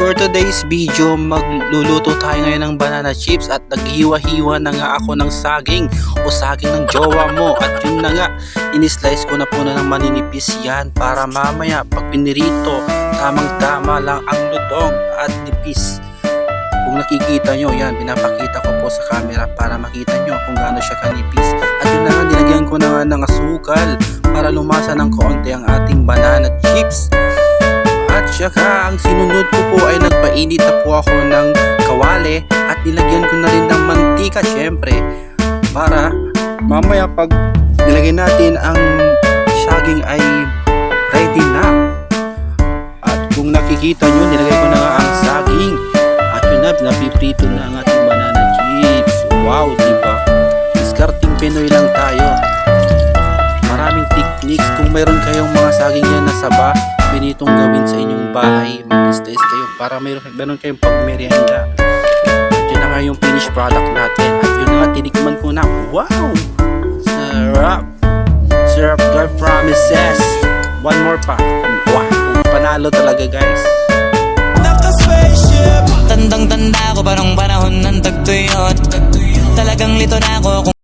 For today's video, magluluto tayo ngayon ng banana chips at naghiwa-hiwa na nga ako ng saging o saging ng jowa mo at yun na nga, inislice ko na po na ng maninipis yan para mamaya pag pinirito, tamang-tama lang ang lutong at nipis. Kung nakikita nyo, yan, pinapakita ko po sa camera para makita nyo kung gaano siya kanipis. At yun na nga, nilagyan ko na nga ng asukal para lumasa ng kaunti ang ating banana chips. At saka ang sinunod ko po ay nagpainit na po ako ng kawali at nilagyan ko na rin ng mantika syempre para mamaya pag nilagay natin ang saging ay ready na. At kung nakikita nyo, nilagay ko na nga ang saging. At yun na, napiprito na ang ating banana chips. Wow, di ba? Discarding Pinoy lang tayo. Maraming techniques. Kung mayroon kayong mga saging yan na saba, pinitong gawin sa inyong bahay, mag-test kayo para mayroon, meron kayong pagmerienda. At yun na nga yung finished product natin. At yun na nga, tinikman ko na. Wow! Sarap! Sarap God promises. One more pa. Wow! Panalo talaga guys. Tandang tanda ko parang panahon ng tagtuyot Talagang lito na ako kung